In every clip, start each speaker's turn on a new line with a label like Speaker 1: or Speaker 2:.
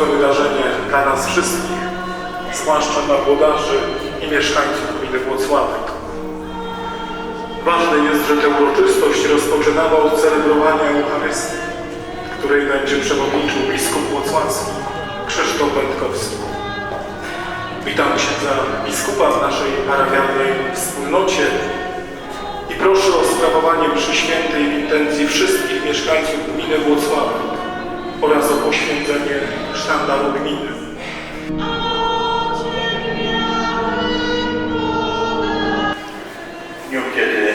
Speaker 1: podniosłe wydarzenie dla nas wszystkich, zwłaszcza dla włodarzy i mieszkańców gminy Włocławek. Ważne jest, że tę uroczystość rozpoczynamy od celebrowania Eucharystii, której będzie przewodniczył biskup włocławski Krzysztof Będkowski. Witam księdza biskupa w naszej parafialnej wspólnocie i proszę o sprawowanie mszy świętej intencji wszystkich mieszkańców gminy Włocławek oraz o poświęcenie sztandaru gminy.
Speaker 2: W dniu, kiedy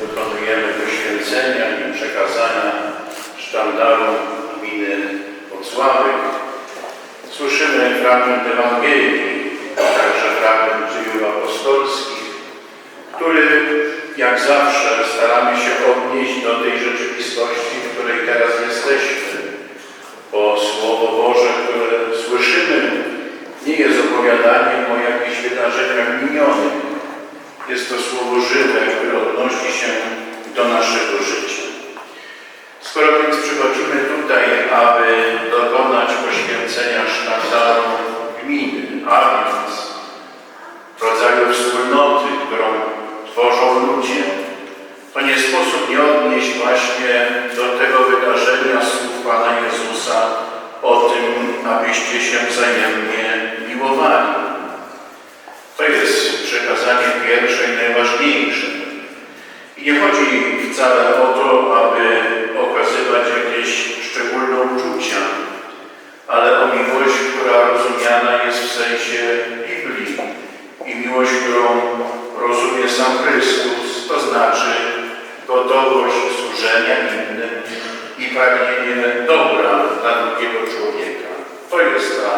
Speaker 2: wykonujemy poświęcenia i przekazania sztandaru gminy Wocławek, słyszymy fragment Ewangelii, a także fragment dziejów apostolskich, który jak zawsze staramy się odnieść do tej rzeczywistości, w której teraz abyście się wzajemnie miłowali. To jest przekazanie pierwsze i najważniejsze. I nie chodzi wcale o to, aby okazywać jakieś szczególne uczucia, ale o miłość, która rozumiana jest w sensie Biblii i miłość, którą rozumie sam Chrystus, to znaczy gotowość służenia innym i pragnienie dobra dla drugiego człowieka. To jest ta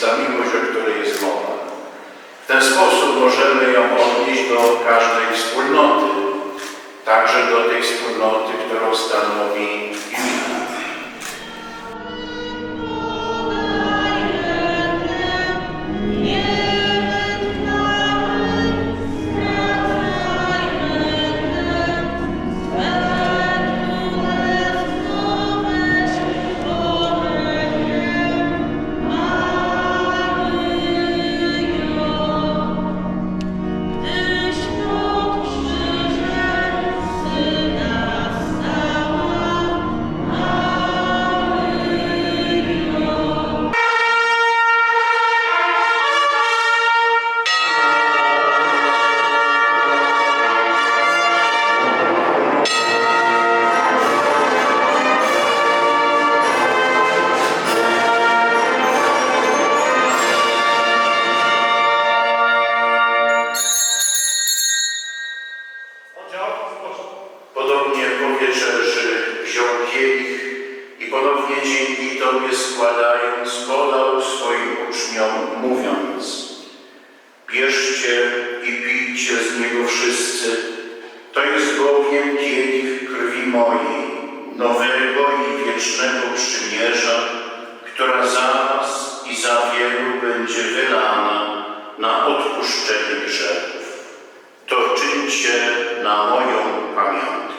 Speaker 2: rzeczywista miłość, o której jest mowa. W ten sposób możemy ją odnieść do każdej wspólnoty, także do tej wspólnoty, którą stanowi gmina. Wielu będzie wylana na odpuszczenie grzechów. To czyńcie na moją pamiątkę.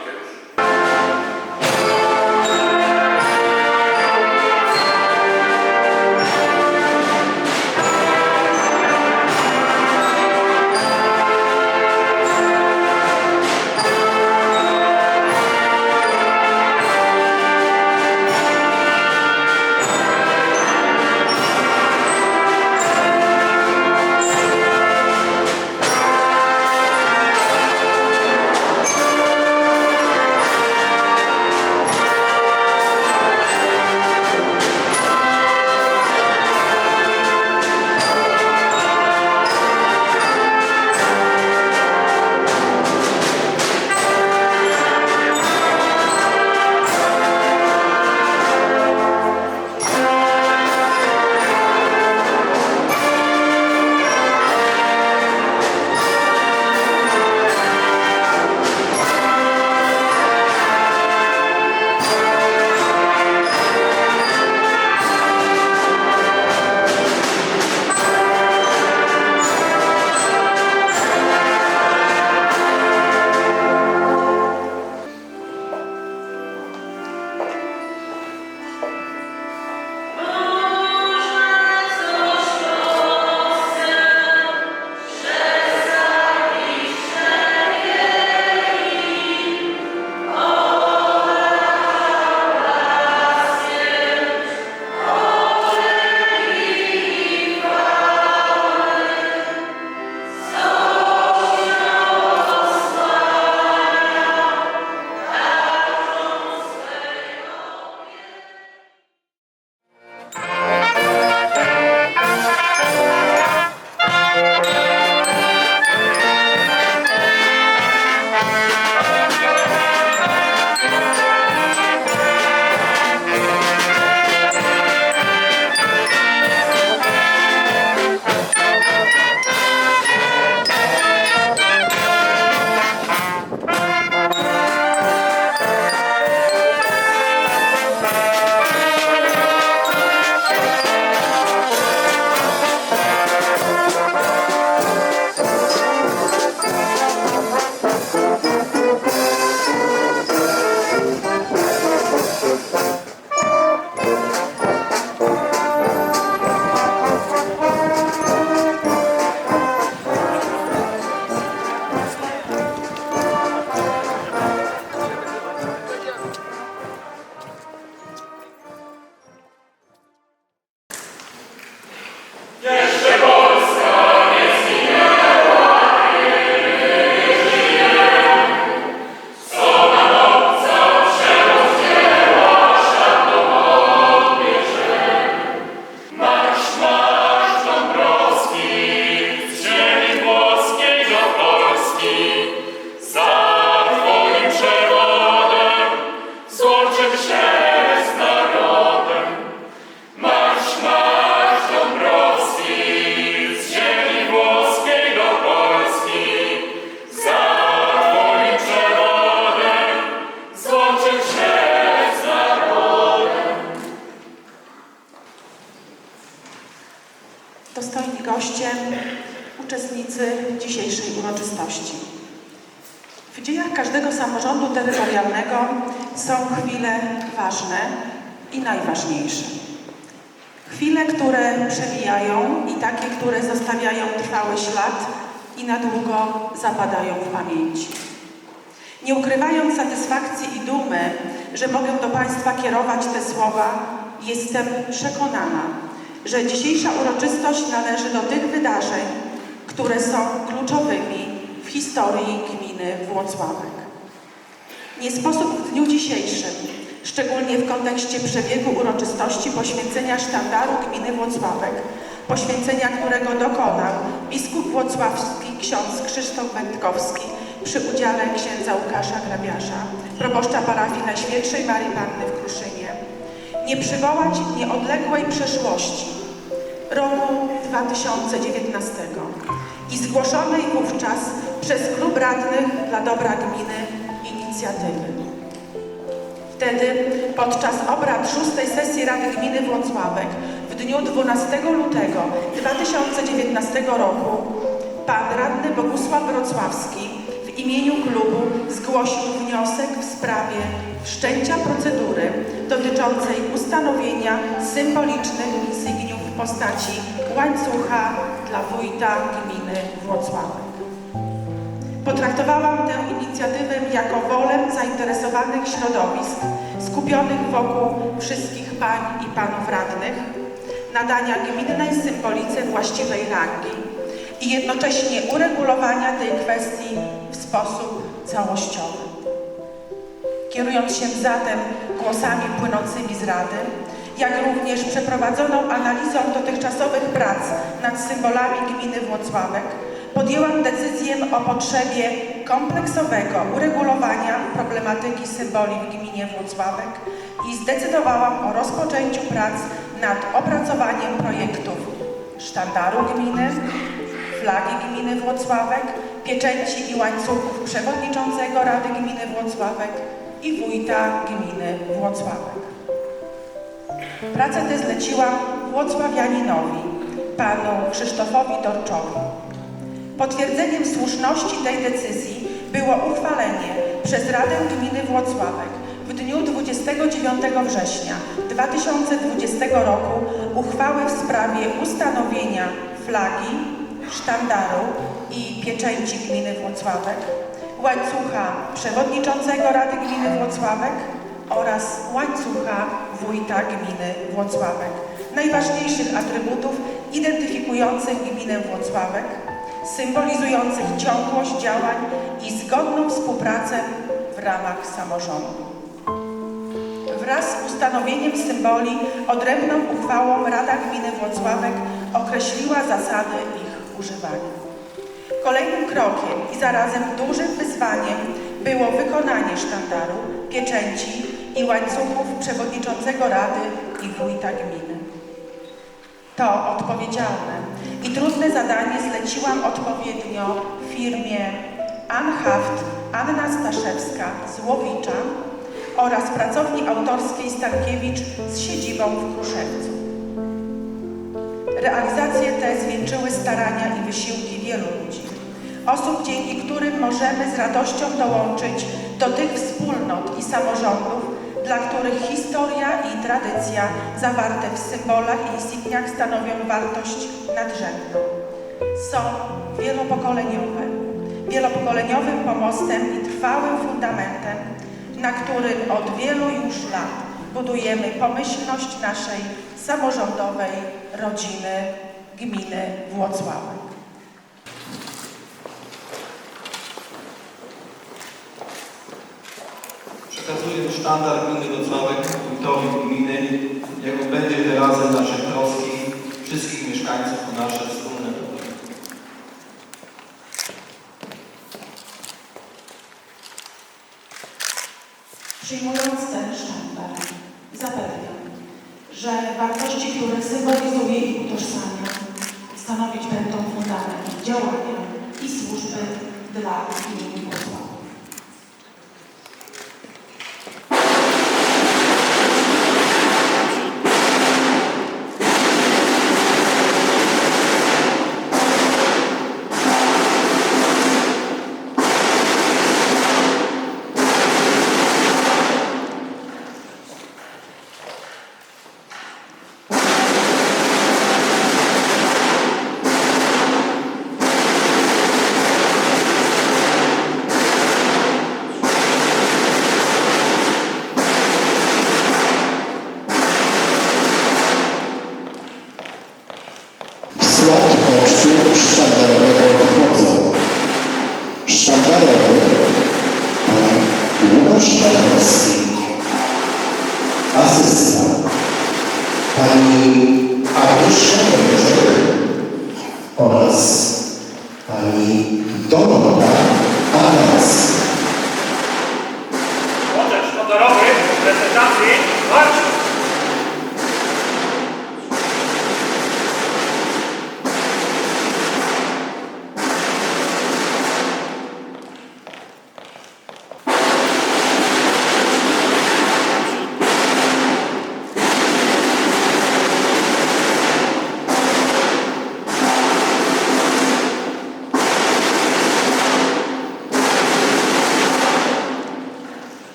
Speaker 3: Uczestnicy dzisiejszej uroczystości. W dziejach każdego samorządu terytorialnego są chwile ważne i najważniejsze. Chwile, które przebijają i takie, które zostawiają trwały ślad i na długo zapadają w pamięci. Nie ukrywając satysfakcji i dumy, że mogę do Państwa kierować te słowa, jestem przekonana, że dzisiejsza uroczystość należy do tych wydarzeń, które są kluczowymi w historii gminy Włocławek. Nie sposób w dniu dzisiejszym, szczególnie w kontekście przebiegu uroczystości poświęcenia sztandaru gminy Włocławek, poświęcenia którego dokonał biskup włocławski ksiądz Krzysztof Wędkowski przy udziale księdza Łukasza Grabiarza, proboszcza parafii Najświętszej Marii Panny w Kruszynie, nie przywołać nieodległej przeszłości roku 2019 i zgłoszonej wówczas przez klub radnych dla dobra gminy inicjatywy. Wtedy podczas obrad szóstej sesji Rady Gminy Włocławek w dniu 12 lutego 2019 roku pan radny Bogusław Wrocławski imieniu klubu zgłosił wniosek w sprawie wszczęcia procedury dotyczącej ustanowienia symbolicznych insygniów w postaci łańcucha dla wójta gminy Włocławek. Potraktowałam tę inicjatywę jako wolę zainteresowanych środowisk skupionych wokół wszystkich pań i panów radnych, nadania gminnej symbolice właściwej rangi i jednocześnie uregulowania tej kwestii w sposób całościowy. Kierując się zatem głosami płynącymi z Rady, jak również przeprowadzoną analizą dotychczasowych prac nad symbolami gminy Włocławek, podjęłam decyzję o potrzebie kompleksowego uregulowania problematyki symboli w gminie Włocławek i zdecydowałam o rozpoczęciu prac nad opracowaniem projektów sztandaru gminy, flagi gminy Włocławek, pieczęci i łańcuchów przewodniczącego Rady Gminy Włocławek i wójta gminy Włocławek. Pracę tę zleciłam Włocławianinowi, panu Krzysztofowi Dorczowi. Potwierdzeniem słuszności tej decyzji było uchwalenie przez Radę Gminy Włocławek w dniu 29 września 2020 roku uchwały w sprawie ustanowienia flagi, sztandaru i pieczęci gminy Włocławek, łańcucha przewodniczącego Rady Gminy Włocławek oraz łańcucha wójta gminy Włocławek, najważniejszych atrybutów identyfikujących gminę Włocławek, symbolizujących ciągłość działań i zgodną współpracę w ramach samorządu. Wraz z ustanowieniem symboli odrębną uchwałą Rada Gminy Włocławek określiła zasady ich używania. Kolejnym krokiem i zarazem dużym wyzwaniem było wykonanie sztandaru, pieczęci i łańcuchów przewodniczącego Rady i wójta gminy. To odpowiedzialne i trudne zadanie zleciłam odpowiednio firmie Anhaft Anna Staszewska z Łowicza oraz pracowni autorskiej Stankiewicz z siedzibą w Kruszewcu. Realizacje te zwieńczyły starania i wysiłki wielu ludzi. Osób, dzięki którym możemy z radością dołączyć do tych wspólnot i samorządów, dla których historia i tradycja zawarte w symbolach i insygniach stanowią wartość nadrzędną. Są wielopokoleniowe, wielopokoleniowym pomostem i trwałym fundamentem, na którym od wielu już lat budujemy pomyślność naszej samorządowej rodziny gminy Włocławek.
Speaker 4: Sztandar gminy Wrocławek wójtowi gminy, jako będzie wyrazem naszej troski wszystkich mieszkańców o nasze